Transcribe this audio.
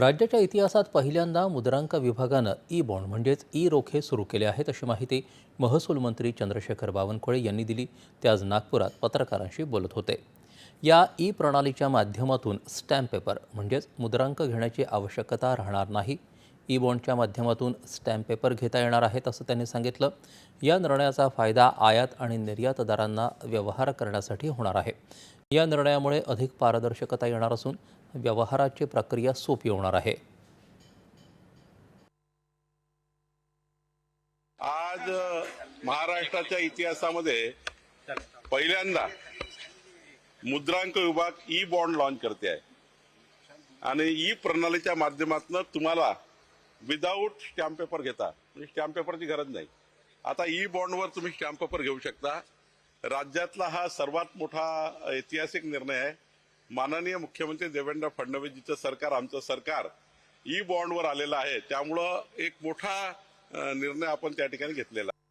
राज्याच्या इतिहासात पहिल्यांदा मुद्रांक विभागानं ई बॉन्ड म्हणजेच ई रोखे सुरू केले आहेत अशी माहिती महसूल मंत्री चंद्रशेखर बावनकुळे यांनी दिली. ते आज नागपुरात पत्रकारांशी बोलत होते. या ई प्रणालीच्या माध्यमातून स्टॅम्प पेपर म्हणजेच मुद्रांक घेण्याची आवश्यकता राहणार नाही. ई बॉन्डच्या माध्यमातून स्टॅम्प पेपर घेता येणार आहेत असं त्यांनी सांगितलं. या निर्णयाचा फायदा आयात आणि निर्यातदारांना व्यवहार करण्यासाठी होणार आहे. या निर्णयामुळे अधिक पारदर्शकता येणार असून व्यवहाराची प्रक्रिया सोपी होणार आहे. आज महाराष्ट्राच्या इतिहासामध्ये पहिल्यांदा मुद्रांक विभाग ई बॉन्ड लॉन्च करते आहे. आणि ई प्रणालीच्या माध्यमातून तुम्हाला विदाऊट स्टॅम्प पेपर घेता. म्हणजे स्टॅम्प पेपरची गरज नाही. आता ई बॉन्डवर तुम्ही स्टॅम्प पेपर घेऊ शकता. राज्यातला हा सर्वात मोठा ऐतिहासिक निर्णय आहे. माननीय मुख्यमंत्री देवेंद्र फडणवीसजीचं सरकार आमचं सरकार ई बॉन्डवर आलेलं आहे. त्यामुळं एक मोठा निर्णय आपण त्या ठिकाणी घेतलेला आहे.